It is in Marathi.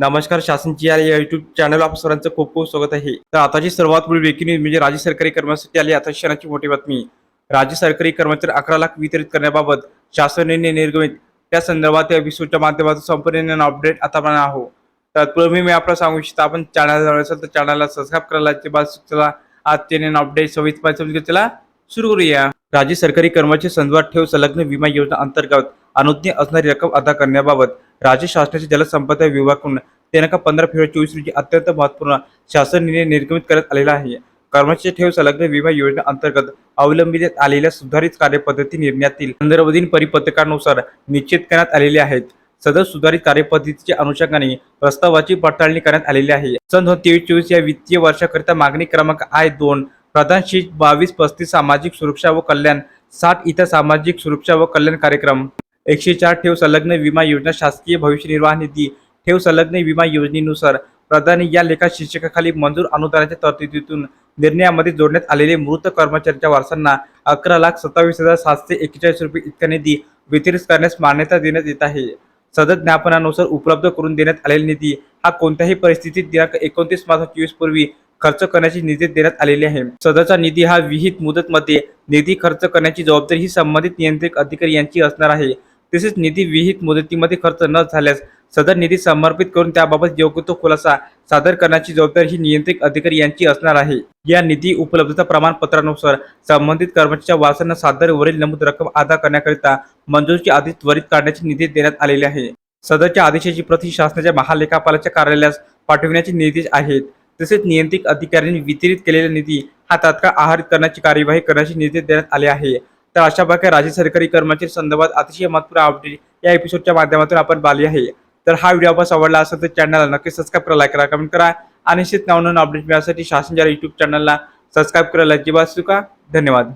नमस्कार शासनची या युट्यूब चॅनल आप सर्वांचं खूप खूप स्वागत आहे. तर आताची सर्वात पुढील ब्रेकिंग न्यूज म्हणजे राज्य सरकारी कर्मचारी आली आता क्षणाची मोठी बातमी. राज्य सरकारी कर्मचारी अकरा लाख वितरित करण्याबाबत शासनाने निर्गमित. त्या संदर्भात या विश्वच्या माध्यमातून संपूर्ण अपडेट आता आपण आहो तत्पूर्वी मी आपल्याला सांगू इच्छितो आपण चॅनल असेल तर चॅनलला सबस्क्राईब करायला ते बाद चला आजचे अपडेट सविस्तर पाहिजे सुरू करूया. राज्य सरकारी कर्मचारी संदर्भात ठेव संलग्न विमा योजना अंतर्गत अनुज्ञ असणारी रक्कम अदा करण्याबाबत राज्य शासनाचे जलसंपदा विभागाकडून दिनांक पंधरा फेब्रुवारी चोवीस रोजी अत्यंत महत्त्वपूर्ण शासन निर्णय निर्गमित करण्यात आलेला आहे. कर्मचारी ठेव संलग्न विमा योजना अंतर्गत अवलंबिण्यात आलेल्या सुधारित कार्यपद्धती निर्णयातील संदर्भधीन परिपत्रकानुसार निश्चित करण्यात आलेले आहेत. सदर सुधारित कार्यपद्धतीच्या अनुषंगाने प्रस्तावाची पडताळणी करण्यात आलेली आहे. सन दोन तेवीस चोवीस या वित्तीय वर्षाकरिता मागणी क्रमांक आय दोन प्रधान शीट बावीस पस्तीस सामाजिक सुरक्षा व कल्याण साठ इतर सामाजिक सुरक्षा व कल्याण कार्यक्रम. एकशे चार ठेव संलग्न विमा योजना शासकीय भविष्य निर्वाह निधी ठेव संलग्न विमा योजनेनुसार प्रधान या लेखा शीर्षकाखाली मंजूर अनुदानाच्या तरतुदीतून निर्णयामध्ये जोडण्यात आलेले मृत कर्मचाऱ्यांच्या वारसांना अकरा लाख सत्तावीस हजार सातशे एक्केचाळीस रुपये इतका निधी वितरित करण्यास मान्यता देण्यात येत आहे. सदर ज्ञापनानुसार उपलब्ध करून देण्यात आलेला निधी हा कोणत्याही परिस्थितीत दिनांक एकोणतीस मार्च चोवीस पूर्वी खर्च करण्याची निधी देण्यात आलेली आहे. सदरचा निधी हा विहित मुदतमध्ये निधी खर्च करण्याची जबाबदारी ही संबंधित नियंत्रित अधिकारी यांची असणार आहे. तसेच निधी विहित मुदतीमध्ये खर्च न झाल्यास सदर निधी समर्पित करून त्याबाबत योग्य तो खुलासा सादर करण्याची जबाबदारी ही नियंत्रित अधिकारी यांची असणार आहे. या निधी उपलब्धता प्रमाणपत्रानुसार संबंधित कर्मचाऱ्याच्या वारसांना सादर वरील नमूद रक्कम अदा करण्याकरिता मंजुरीचे आदेश त्वरित काढण्याचे निधी देण्यात आलेले आहे. सदरच्या आदेशाची प्रति शासनाच्या महालेखापालाच्या कार्यालयास पाठविण्याचे निर्देश आहेत. तसेच नियंत्रित अधिकाऱ्यांनी वितरित केलेला निधी हा तात्काळ आहारित करण्याची कार्यवाही करण्याचे निर्देश देण्यात आले आहे. तर अशा प्रकारे राज्य सरकारी कर्मचारी संदर्भात अतिशय महत्त्वपूर्ण अपडेट या एपिसोडच्या माध्यमातून आपण पाहिली आहे. तर हा व्हिडिओ आपण आवडला असेल तर चॅनलला नक्की सबस्क्राईब करा लाईक करा कमेंट करा. आणि निश्चित नवनवीन अपडेट मिळण्यासाठी शासन युट्यूब चॅनलला सबस्क्राईब करायला अजिबात चुका धन्यवाद.